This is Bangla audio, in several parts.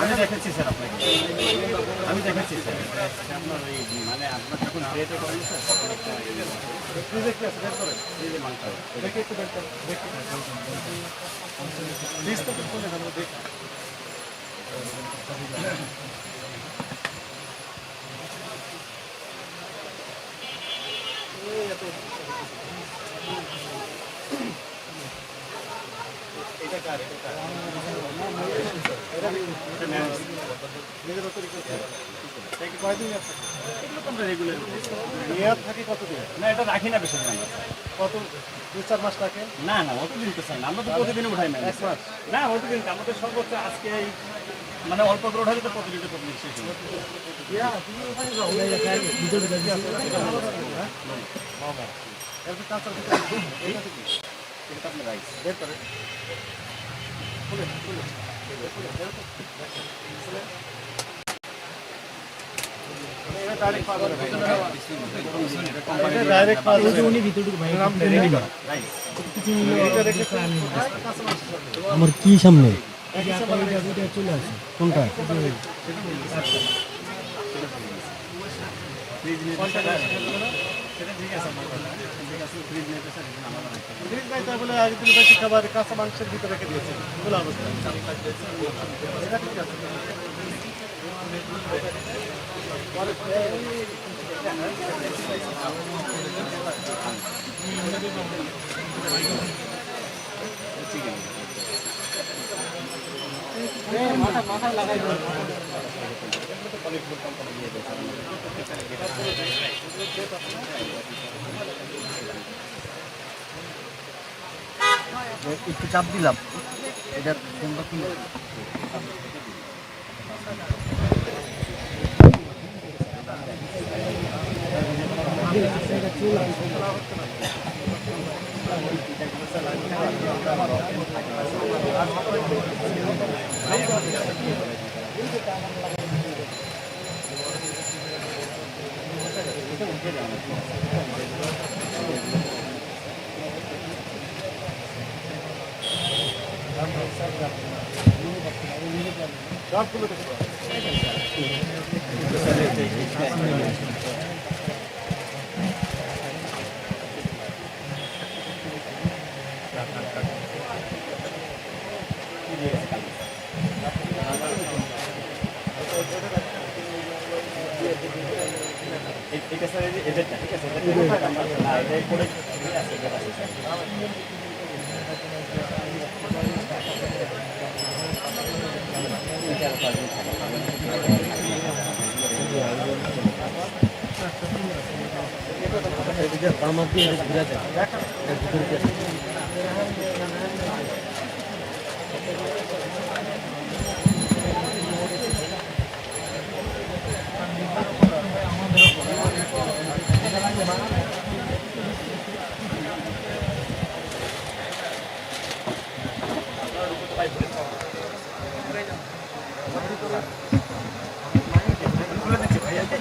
আমি দেখাচ্ছি স্যার আপনাকে। আমি দেখাচ্ছি স্যার। মানে আপনার যখন ক্রিয়েটে করেন স্যার যে এটা রাখি না বেশি কত দু চার মাস থাকে না না অতদিন তো চাই না আমরা তো প্রতিদিন উঠাই না এক মাস না অতদিন আমাদের সর্বোচ্চ আজকে এই মানে অল্প করে উঠালে তো প্রতিদিন তো প্রতিদিন। এরপর কাঁচা ভিতরে এইটা থেকে এটা আপনার রাইস বের করে ডাইরেক্ট পাওয়া যাবে উনি রেডি করা রাইস এটা রেখে কাঁচা মাছ আমার কি সামনে কোনটা ফ্রিজ নিয়ে সেটা খাবার কাঁচা মাংসের ভিতরে দিয়েছে খোলা অবস্থায় এটা ঠিক আছে একটু চাপ দিলাম। এটা কোনটা কি সবগুলো দেখতে এটা স্যার এটা ঠিক আছে আমার দিয়ে ঘুরে যায়।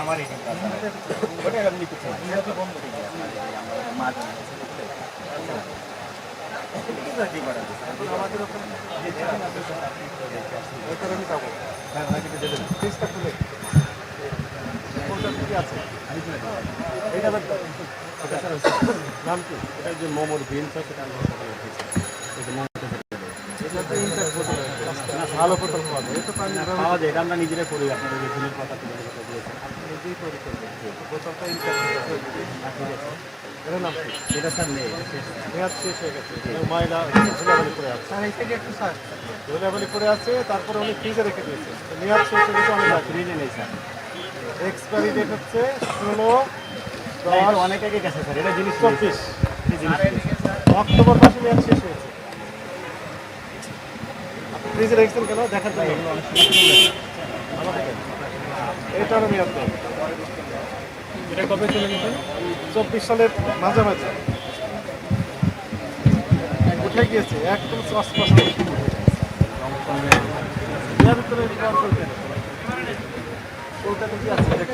কিন্তু ওটা এমনি কিছু আমরা হ্যাঁ নাম কি এটা যে মোমোর বিনস সেটা আমরা সকালে খেয়েছি এই যে মোমোটা যেটা বলে। এটা তো ইন্টার বোতল না আলো বোতল পাওয়া যায়। এটা পানি পাওয়া যায় এটা আমরা নিজেরা করি আপনাদের যে ঝুলের কথা তুলে কথা দিয়েছেন আপনি নিজেই ইনকাম নাম এটা স্যার নেই মেয়াদ শেষ হয়ে গেছে। ময়লা ধুলাবালি করে আছে স্যার এই থেকে একটু স্যার? ধুলাবালি করে আছে তারপরে উনি ফ্রিজে রেখে দিয়েছে। মেয়াদ শেষ হয়ে গেছে অনেক আগে ফ্রিজে নেই স্যার। এক্সপায়ারি ডেট হচ্ছে ষোলো অনেক আগে গেছে স্যার। এটা জিনিস চব্বিশ। অক্টোবর মাসে মেয়াদ শেষ হয়েছে। ফ্রিজে রেখেছেন কেন? দেখার জন্য। এটারও মেয়াদ দেন এটা কবে চলে গেছে? চব্বিশ সালের মাঝামাঝি। কোথায় গিয়েছে? একদম অস্পষ্ট কলকাতা কি আছে? এটা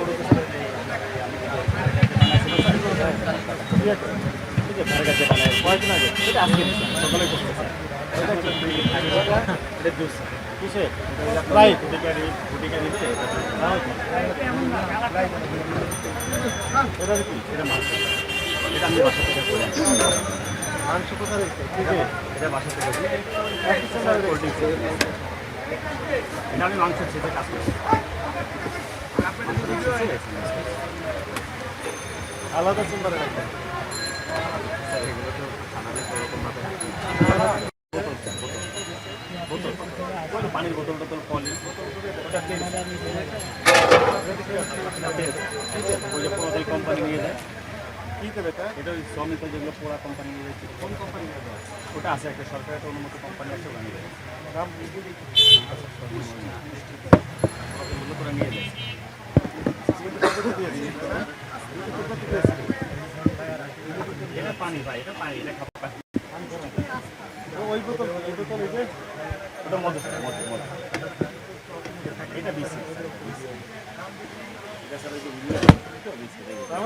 ঠিক আছে। কয়েকদিন আগে। এটা আজকে। সকালে করতে এটা কি? এটা জুস কি মাংস। এটা আমি বাসা থেকে করে। মাংস কোথায় রেখেছে এটা বাসা থেকে করে। এক এটা আমি মাংস ছেড়ে কাজ করছি আলাদা রাখবে স্যার এগুলো তো খানাতে তো ওরকমভাবে বোতল স্যার বোতল বোতল ওই তো পানির বোতল টোতল পলি। ওটা ওই কোম্পানি নিয়ে যায়। এটা? ওই শ্রমিক যেগুলো পোড়া কোম্পানি নিয়ে যাচ্ছে কোন কোম্পানি ওটা আছে একটা সরকারের একটা অনুমত কোম্পানি আছে ওখানে যায়। নিয়ে এটা পানি ভাই এটা পানি এটা খাবার পানি ওই বোতল ওই বোতল এই যে ওটা মধু স্যার মধু মধু এটা বিসি এটা স্যার ওই যে উল্লেখ তো বিসি দামে খাবে ধরতে হবে এই বিসিটা নিয়ে যায় দামে ধরতে পারে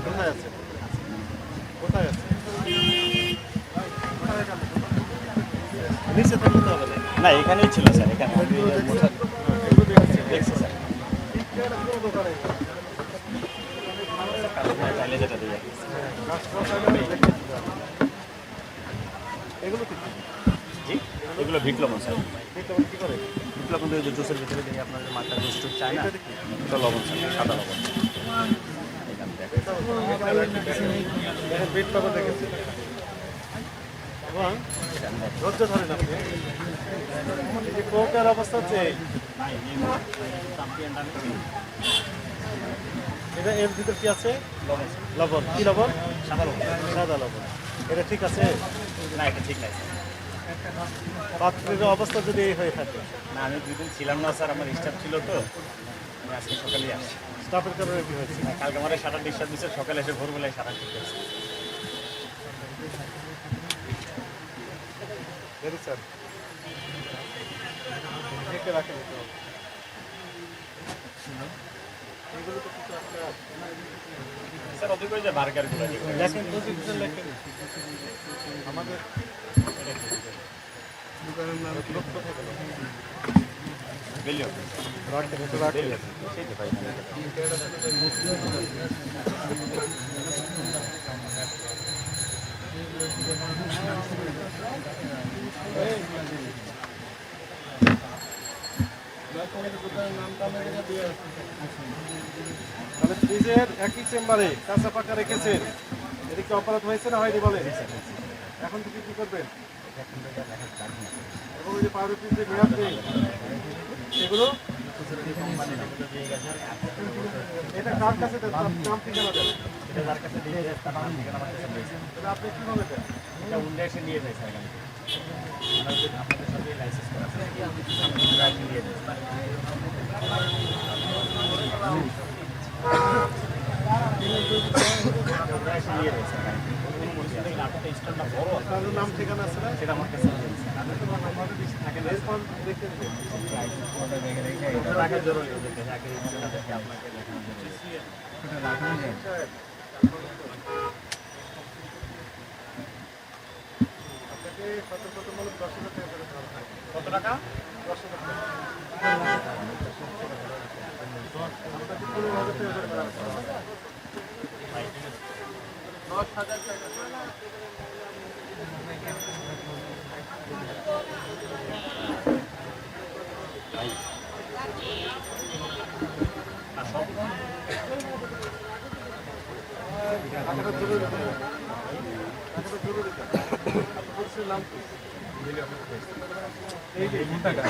কোথায়? আছে কোথায় আছে নিচে থাকতে হবে না এখানেই ছিল স্যার এখানে। দেখছি স্যার এটা কোনো দোকানে নেই। চাইলে যেটা দিয়ে কাস্টমার চাইলে দেখে দিতে হবে। এগুলো কি জি, এগুলো ভিটলবণ স্যার। দেখতে কি করে ভিটলবণ দিয়ে জুসের ভিতরে দিয়ে আপনার মাথা জুস টুস চায় লবণ সাদা লবণ। পাবো দেখেছি এবং ধৈর্য ধরেন আপনি। অবস্থা হচ্ছে। এটা এর ভিতর কি আছে? লবণ। কি লবণ? সাদা লবণ। সাদা লবণ। এটা ঠিক আছে? না এটা ঠিক নাই পাত্রের অবস্থা যদি এই হয়ে থাকে। না আমি দুদিন ছিলাম না স্যার আমার স্টাফ ছিল তো। আমি আজকে সকালেই আসছি। স্টাফের কারণে কি হয়েছে? না, কালকে আমার সাঁতার ডিস্টার্ব দিচ্ছে সকালে এসে ভোরবেলায় সাঁতার ঠিক ভেরি স্যার রাখেন। আমাদের দোকানের নাম লোক কোথায় গেল বেলিও রাখতে ভেতরে রাখতে সেই যে ভাই তাহলে ফ্রিজের একই চেম্বারে কাঁচা পাকা রেখেছেন। এটা কি অপরাধ হয়েছে না হয়নি বলে? এখন থেকে কি করবেন। এবং ওই যে পাউরুটির যে মেয়াদ নেই, এগুলো? এটা কার কাছে নাম আপনি কীভাবে দেন এটা এসে নিয়ে যায় নাম ঠিকানা আছে সেটা আমার আপনাকে দেখানো জরুরি আপনাকে সতর্কতামূলক দশ হাজার টাকা টাকা করে টাকাটা জরুরি। টাকাটা জরুরি দেবেন। আপনার পরিচয়ের নাম কি? এই যে টাকা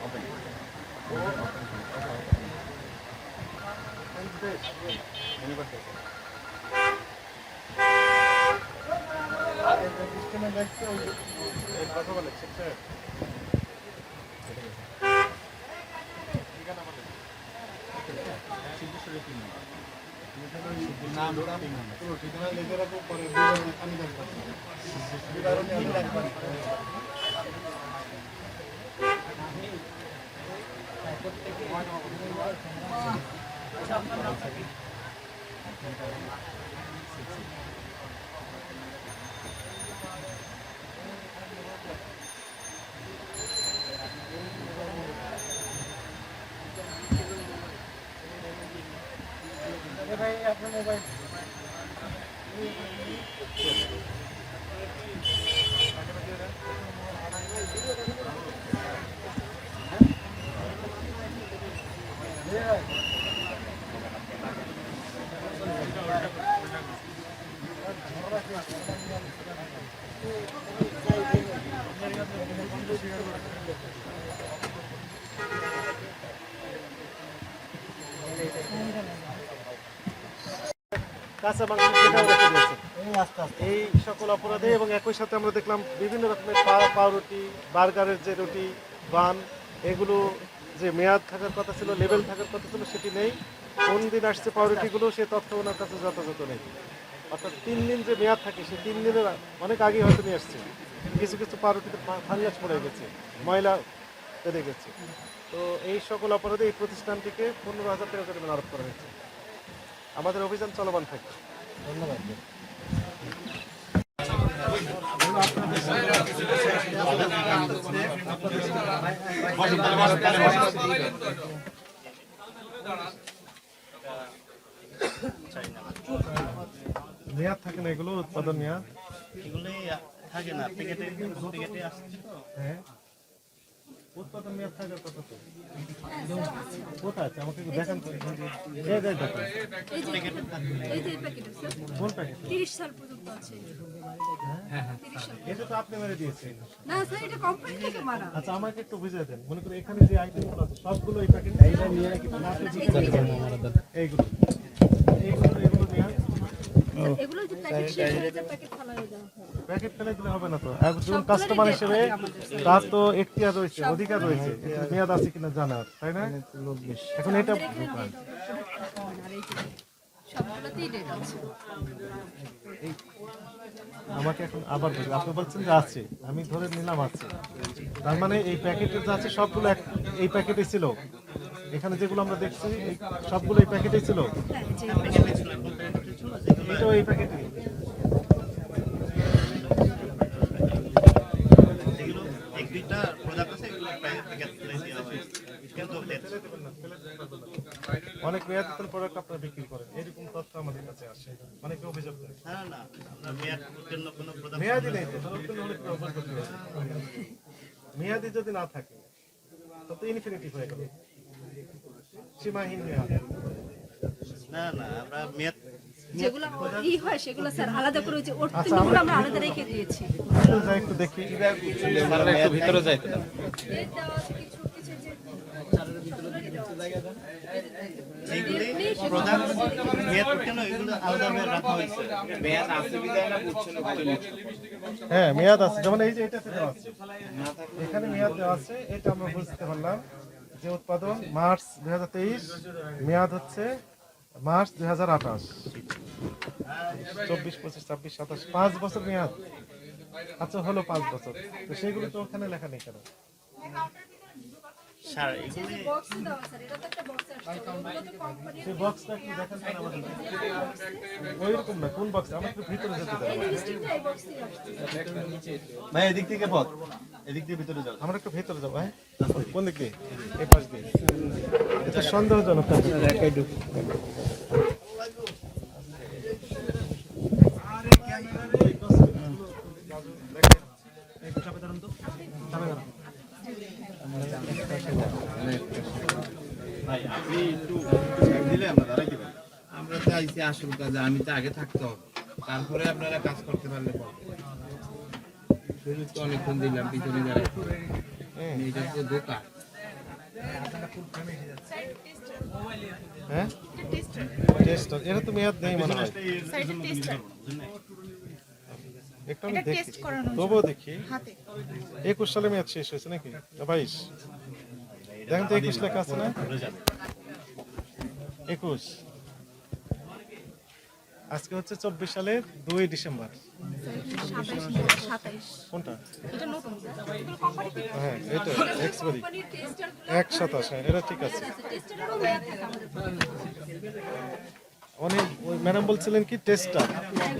ওপেন And best. আর এই যে system এ লেখছে ওই যে- এই কথা বলে, ঠিক আছে? ঠিকানা বলে। পুরো ঠিকানা লিখে রাখো, পরে বিবরণী আমি দেখব। বিবরণী আমি দেখব। ভাই আপনার মোবাইল কাঁচা মাংস সেটাও রেখে দিয়েছে। এই সকল অপরাধে এবং একই সাথে আমরা দেখলাম বিভিন্ন রকমের পাউরুটি বার্গারের যে রুটি বান এগুলো যে মেয়াদ থাকার কথা ছিল লেভেল থাকার কথা ছিল সেটি নেই। কোন দিন আসছে পাউরুটিগুলো সে তথ্য ওনার কাছে যথাযথ নেই। অর্থাৎ তিন দিন যে মেয়াদ থাকে সেই তিন দিনের অনেক আগে হয়তো নিয়ে আসছে। কিছু কিছু পাউরুটিতে ফাঙ্গাস পড়ে গেছে ময়লা বেড়ে গেছে। তো এই সকল অপরাধে এই প্রতিষ্ঠানটিকে পনেরো হাজার টাকা করে আরোপ করা হয়েছে। আমাদের অভিযান চলমান থাকবে। ধন্যবাদ। মেয়াদ থাকে না এগুলো উৎপাদন মেয়াদ এগুলোই থাকে না প্যাকেটে প্যাকেটে আসছে তো। হ্যাঁ। উৎপাদন মেয়াদ থাকার কথা তো। কোথায় আছে? আমাকে একটু দেখান তো। এই যে দেখেন এই যে প্যাকেট আছে। কোন প্যাকেট তিরিশ সাল পর্যন্ত আছে। তিরিশ সাল এটা তো আপনি মেরে দিয়েছেন। না স্যার এটা কোম্পানি থেকে মারা। আচ্ছা আমাকে একটু বুঝিয়ে দেন। মনে করি এখানে যে আইটেমগুলো আছে সবগুলো এই প্যাকেট এইটা নিয়ে এইগুলো। এইগুলো এগুলো নিয়ে এগুলো যে প্যাকেট হয়ে প্যাকেট ফালা হয়ে হয় প্যাকেট দিলে হবে না তো। একজন কাস্টমার হিসেবে তার তো এখতিয়ার রয়েছে অধিকার রয়েছে। মেয়াদ আছে কিনা জানার তাই না? এখন এটা আমাকে এখন আবার আপনি বলছেন যে আছে আমি ধরে নিলাম আছে। তার মানে এই প্যাকেটে যা আছে সবগুলো এই প্যাকেটে ছিল। এখানে যেগুলো আমরা দেখছি সবগুলো এই প্যাকেটে ছিল? হ্যাঁ এটাও এই প্যাকেটে যেগুলো এক দুইটা প্রোডাক্ট আছে এগুলো প্যাকেট ফেলে দেওয়া হয় কিন্তু অনেক প্রোডাক্ট আপনারা বিক্রি করেন। এরকম তথ্য আমাদের কাছে আসে। অনেকে অভিযোগ করে। না না আমরা মেয়াদ কোনো প্রোডাক্ট মেয়াদি নেই তো নতুন হলে কি অভ্যাস করতে হবে? মেয়াদি যদি না থাকে তত ইনফিনিটি হয়ে গেল। সীমাহীন মেয়াদ। না না আমরা মেয়াদ যেগুলো ই হয় সেগুলো স্যার আলাদা করে যে আচ্ছা, আমরা- আলাদা রেখে দিয়েছি। একটু দেখি। একটু ভিতরে যাই। তো এর দেওয়া আছে কিছু কিছু যে বুঝছ হ্যাঁ মেয়াদ আছে। যেমন এই যে এটাতে দেওয়া আছে। এখানে মেয়াদ দেওয়া আছে। এটা আমরা বুঝতে পারলাম যে উৎপাদন মার্চ দুই মেয়াদ হচ্ছে মার্চ দুই হাজার আঠাশ। চব্বিশ, পঁচিশ, ছাব্বিশ, সাতাশ, পাঁচ বছর মেয়াদ। আচ্ছা হলো পাঁচ বছর। তো সেগুলো তো ওখানে লেখা নেই কেন? এগুলি বক্সে দেওয়া স্যার এটা তো একটা বক্স আসছে ওগুলো তো কোম্পানির সেই বক্সটা কি দেখেন তো আমাদের। ওই রকম না কোন বক্স আমার একটু ভিতরে যেতে এই ভাই এদিক থেকে পথ। এদিক দিয়ে ভিতরে যাও। আমরা একটু ভেতরে যাব হ্যাঁ? কোন দিক দিয়ে? এই পাশ দিয়ে। এটা সন্দেহজনক একটু দিবেন আমরা তো আইছি আসল কাজে আমি তো আগে থাকতে হবে তারপরে আপনারা কাজ করতে পারলে তো অনেকক্ষণ দিলাম পিছনে দাঁড়াই এটা তো দোকান। হ্যাঁ? টেস্টার। এটা তো মেয়াদ নেই মনে হয়। একটু আমি দেখি। তবুও দেখি। একুশ সালে মেয়াদ শেষ হয়েছে নাকি? বাইশ। দেখেন তো একুশ লেখা আছে না? একুশ। আজকে হচ্ছে চব্বিশ সালের দুই ডিসেম্বর। কোনটা? হ্যাঁ এটা এক্সপারি কোম্পানির টেস্টারগুলো এক সাতাশ হ্যাঁ এটা ঠিক আছে। মেয়াদ অনেক ম্যাডাম বলছিলেন কি টেস্টার।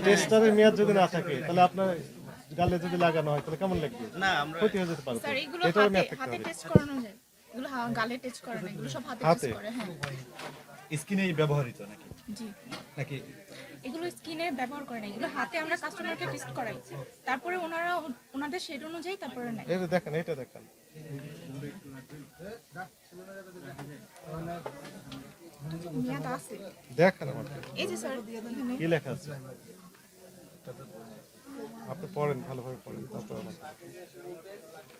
টেস্টারের মেয়াদ যদি না থাকে তাহলে আপনার গালে যদি লাগানো হয় তাহলে কেমন লাগবে? ক্ষতি হয়ে যেতে পারে। স্যার এগুলো মেয়াদ থাকতে হবে। এগুলো গালে টেস্ট করে না এগুলো সব হাতে? টেস্ট করে হ্যাঁ। স্কিনেই ব্যবহৃত নাকি? জি। নাকি? এগুলো স্কিনে ব্যবহার করে না এগুলো হাতে আমরা কাস্টমারকে টেস্ট করাই। তারপরে ওনারা ওনাদের শেড অনুযায়ী তারপরে নেয়। এটা দেখেন এটা দেখেন। দেখেন আমাকে এই যে স্যার কি লেখা আছে? আপনি পড়েন ভালোভাবে পড়েন তারপর আমাকে।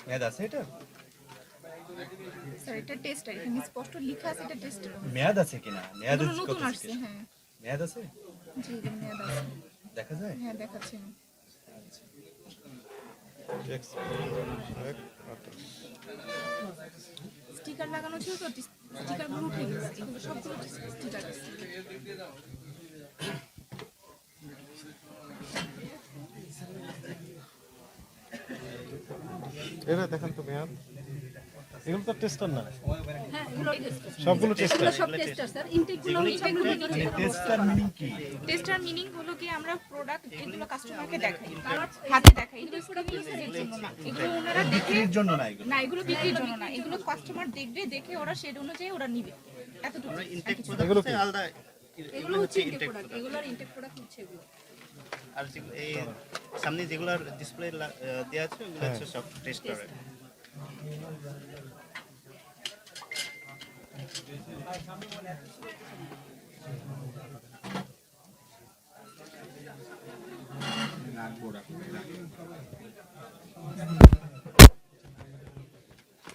মেয়াদ আছে এটা? স্যার এটা টেস্ট এখানে স্পষ্ট লেখা আছে এটা টেস্ট মেয়াদ আছে কিনা? মেয়াদ হ্যাঁ। মেয়াদ আছে? জি মেয়াদ আছে। দেখা যায়? হ্যাঁ দেখাচ্ছি। স্টিকার লাগানো ছিল তো স্টিকারগুলো উঠে গেছে এগুলো সবগুলো স্টিকার আছে। দেখেন তো মেয়াদ। এগুলো তো টেস্টার না। হ্যাঁ টেস্টার সবগুলো টেস্টার সব টেস্টার স্যার ইনটেকগুলো টেস্টার মিনিং কি? টেস্টার মিনিং হলো কি আমরা প্রোডাক্ট এগুলো কাস্টমারকে দেখাই হাতে দেখাই এগুলো প্রোডাক্ট ইউজের জন্য না। এগুলো ওনারা দেখে এর জন্য না এগুলো। না এগুলো বিক্রির জন্য না। এগুলো কাস্টমার দেখবে দেখে ওরা সেটা অনুযায়ী ওরা নিবে। এতটুকু। Intake product? আলাদা এগুলো হচ্ছে ইনটেক প্রোডাক্ট এগুলোর ইনটেক প্রোডাক্ট হচ্ছে এগুলো। আর এই সামনে যেগুলো ডিসপ্লে দেওয়া আছে ওগুলো হচ্ছে সব টেস্টার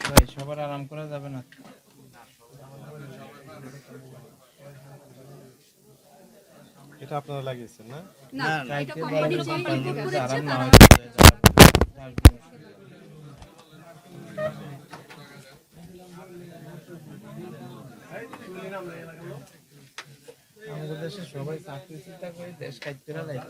ভাই সবার আরাম করা যাবে না? এটা আপনারা লাগিয়েছেন না? না এটা কোম্পানি ইনপুট করেছে আরাম না হয়। আমাদের দেশে সবাই চাকরি চিন্তা করে দেশ খাইতে লাগে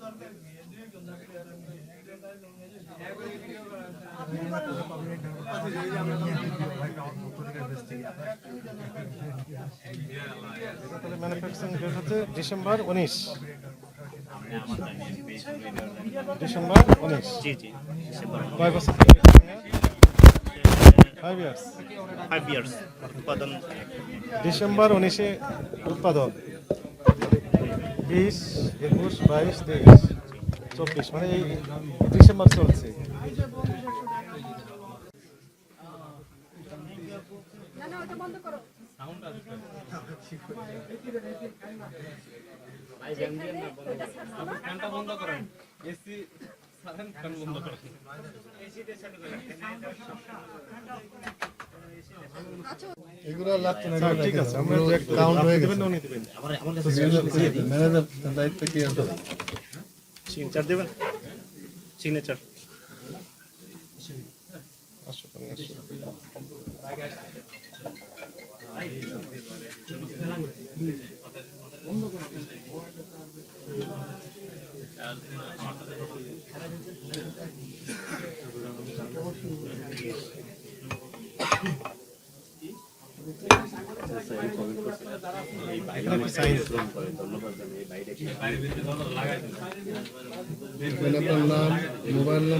তাহলে ম্যানুফ্যাকচারিং ডেট হচ্ছে ডিসেম্বর উনিশ। ডিসেম্বর উনিশ। জি জি কয় বছর? ফাইভ ইয়ার্স ফাইভ ইয়ার্স উৎপাদন। ডিসেম্বর উনিশে উৎপাদন। বিশ একুশ বাইশ তেইশ। চব্বিশ মানে এই ডিসেম্বর চলছে এগুলো লাগতো না ঠিক আছে আমরা কাউন্ট হয়ে গেছে। না উনি দেবেন ম্যানেজার দায়িত্ব কি আছে? সিগনেচার দেবেন? সিগনেচার আসো, তুমি আসো। এখানে একটা sign আছে। এখানে আপনার নাম মোবাইল নাম্বার নিজের তারিখ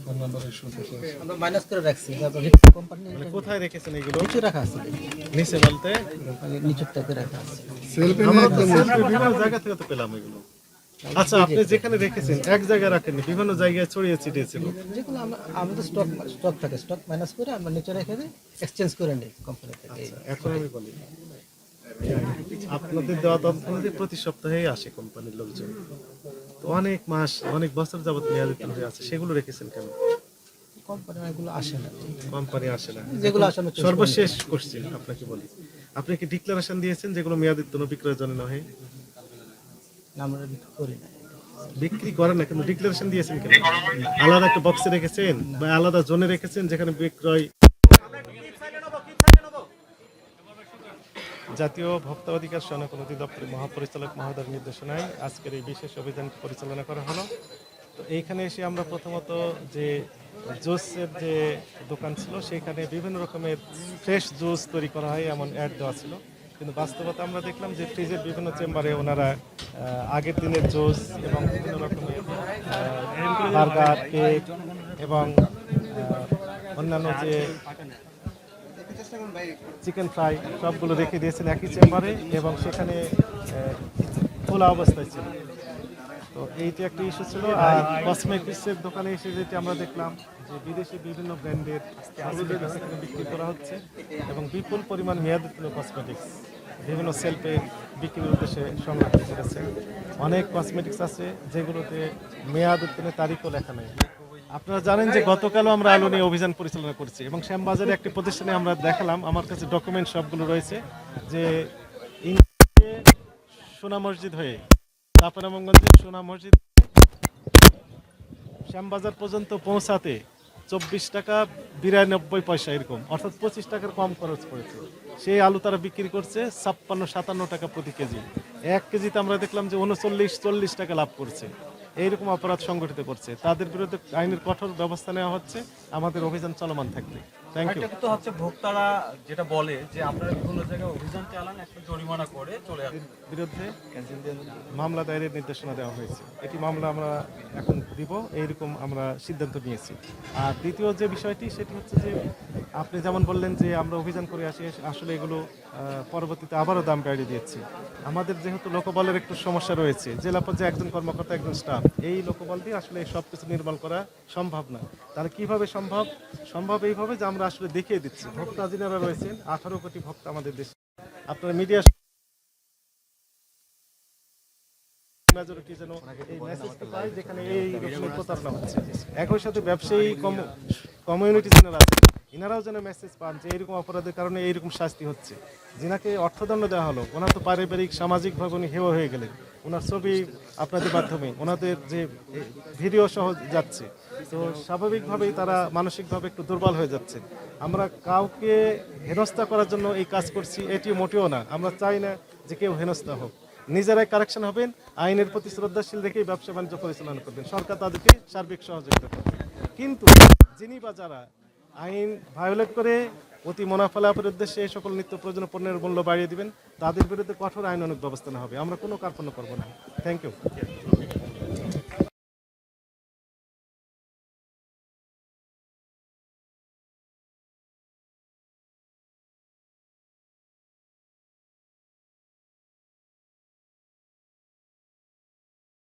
আমরা মাইনাস করে রাখছি। কোম্পানি মানে কোথায় রেখেছেন এগুলো? নিচে রাখা আছে। নিচে বলতে? নিচের টাইপে রাখা আছে। সেলফি আমরা একদম selfie বিভিন্ন জায়গা থেকে তো পেলাম এগুলো। আচ্ছা আপনি যেখানে রেখেছেন এক জায়গায় রাখেননি বিভিন্ন জায়গায় ছড়িয়ে ছিটিয়েছিল যেগুলো আমরা আমাদের স্টক স্টক থাকে। স্টক মাইনাস করে আমরা নিচে রেখে দিই এক্সচেঞ্জ করে নিই কোম্পানি থেকে। এখন আমি বলি। আপনাদের দেওয়া তথ্য প্রতি সপ্তাহেই আসে কোম্পানির লোকজন। তো অনেক মাস অনেক বছর যাবত মেয়াদি হয়ে আছে সেগুলো রেখেছেন কেন? কোম্পানি আসে না কোম্পানি আসে না। যেগুলো আসে। সর্বশেষ কোশ্চেন আপনাকে বলি। আপনি কি ডিক্লারেশন দিয়েছেন যেগুলো মেয়াদের জন্য বিক্রয়ের জন্য নয়? আমরা বিক্রি করি না। বিক্রি করেন না কিন্তু ডিক্লারেশন দিয়েছেন কেন? আলাদা একটা বক্সে রেখেছেন বা আলাদা জোনে রেখেছেন যেখানে বিক্রয় জাতীয় ভোক্তা অধিকার সনক অধিদপ্তরের মহাপরিচালক মহোদয়ের নির্দেশনায় আজকের এই বিশেষ অভিযান পরিচালনা করা হলো। তো এইখানে এসে আমরা প্রথমত যে জুসের যে দোকান ছিল, সেখানে বিভিন্ন রকমের ফ্রেশ জুস তৈরি করা হয়, এমন অ্যাড দেওয়া ছিল। কিন্তু বাস্তবতা আমরা দেখলাম যে ফ্রিজের বিভিন্ন চেম্বারে ওনারা আগের দিনের জুস এবং বিভিন্ন রকমের বার্গার কেক এবং অন্যান্য যে চিকেন ফ্রাই সবগুলো রেখে দিয়েছেন একই চেম্বারে এবং সেখানে খোলা অবস্থায় ছিল। তো এইটি একটা ইস্যু ছিল। আর কসমেটিক্সের দোকানে এসে যেটি আমরা দেখলাম, যে বিদেশি বিভিন্ন ব্র্যান্ডের বিক্রি করা হচ্ছে এবং বিপুল পরিমাণ মেয়াদোত্তীর্ণ কসমেটিক্স বিভিন্ন সেলফে বিক্রির উদ্দেশ্যে সংরক্ষণ করেছে অনেক কসমেটিক্স আছে যেগুলোতে মেয়াদ উত্তীর্ণের তারিখও লেখা নেই। আপনারা জানেন যে গতকালও আমরা আলো নিয়ে অভিযান পরিচালনা করছি এবং শ্যামবাজারে একটি প্রতিষ্ঠানে আমরা দেখালাম, আমার কাছে ডকুমেন্ট সবগুলো রয়েছে যে সোনা মসজিদ হয়ে চাপানামগঞ্জের সোনা মসজিদ শ্যামবাজার পর্যন্ত পৌঁছাতে চব্বিশ টাকা বিরানব্বই পয়সা এরকম, অর্থাৎ পঁচিশ টাকার কম খরচ পড়েছে। সেই আলু তারা বিক্রি করছে ছাপ্পান্ন সাতান্ন টাকা প্রতি কেজি। এক কেজিতে আমরা দেখলাম যে উনচল্লিশ, চল্লিশ টাকা লাভ করছে। এইরকম অপরাধ সংগঠিত করছে। তাদের বিরুদ্ধে আইনের কঠোর ব্যবস্থা নেওয়া হচ্ছে। আমাদের অভিযান চলমান থাকবে। তো হচ্ছে ভোক্তারা যেটা বলে যে আপনারা বিভিন্ন জায়গায় অভিযান চালান একটা জরিমানা করে চলে আসেন। বিরুদ্ধে মামলা দায়েরের নির্দেশনা দেওয়া হয়েছে। এটি মামলা আমরা এখন দিব এইরকম আমরা সিদ্ধান্ত নিয়েছি। আর দ্বিতীয় যে বিষয়টি সেটি হচ্ছে যে আপনি যেমন বললেন যে আমরা অভিযান করে আসি আসলে এগুলো পরবর্তীতে আবারও দাম বাড়িয়ে দিয়েছি আমাদের যেহেতু লোকবলের একটু সমস্যা রয়েছে জেলা পর্যায়ে একজন কর্মকর্তা একজন স্টাফ এই লোকবল দিয়ে আসলে সব কিছু নির্মূল করা সম্ভব না। তাহলে কীভাবে সম্ভব? সম্ভব এইভাবে যে আমরা আসলে দেখিয়ে দিচ্ছি। ভক্ত যিনারা রয়েছেন, আঠারো কোটি ভক্ত আমাদের দেশে। আপনারা মিডিয়া যেন যেখানে এই প্রতারণা হচ্ছে। একই সাথে ব্যবসায়ী কমিউনিটি যারা আছে ইনারাও যেন মেসেজ পান যে এইরকম অপরাধের কারণে এইরকম শাস্তি হচ্ছে। যিনাকে অর্থদণ্ড দেওয়া হলো, ওনার তো পারিবারিক সামাজিকভাবে উনি হেয় হয়ে গেলেন। ওনার ছবি আপনাদের মাধ্যমে, ওনাদের যে ভিডিও সহ যাচ্ছে। তো স্বাভাবিকভাবেই তারা মানসিকভাবে একটু দুর্বল হয়ে যাচ্ছে। আমরা কাউকে হেনস্থা করার জন্য এই কাজ করছি, এটি মোটেও না। আমরা চাই না যে কেউ হেনস্থা হোক। নিজেরাই কারেকশন হবেন, আইনের প্রতি শ্রদ্ধাশীল রেখেই ব্যবসা বাণিজ্য পরিচালনা করবেন। সরকার তাদেরকে সার্বিক সহযোগিতা করবে। কিন্তু যিনি বা যারা আইন ভায়োলেট করে অতি মুনাফা লাভের উদ্দেশ্যে এই সকল নিত্য প্রয়োজনীয় পণ্যের মূল্য বাড়িয়ে দিবেন। তাদের বিরুদ্ধে কঠোর আইন অনেক ব্যবস্থা নেওয়া হবে। আমরা কোনো কার্পণ্য করব না। Thank you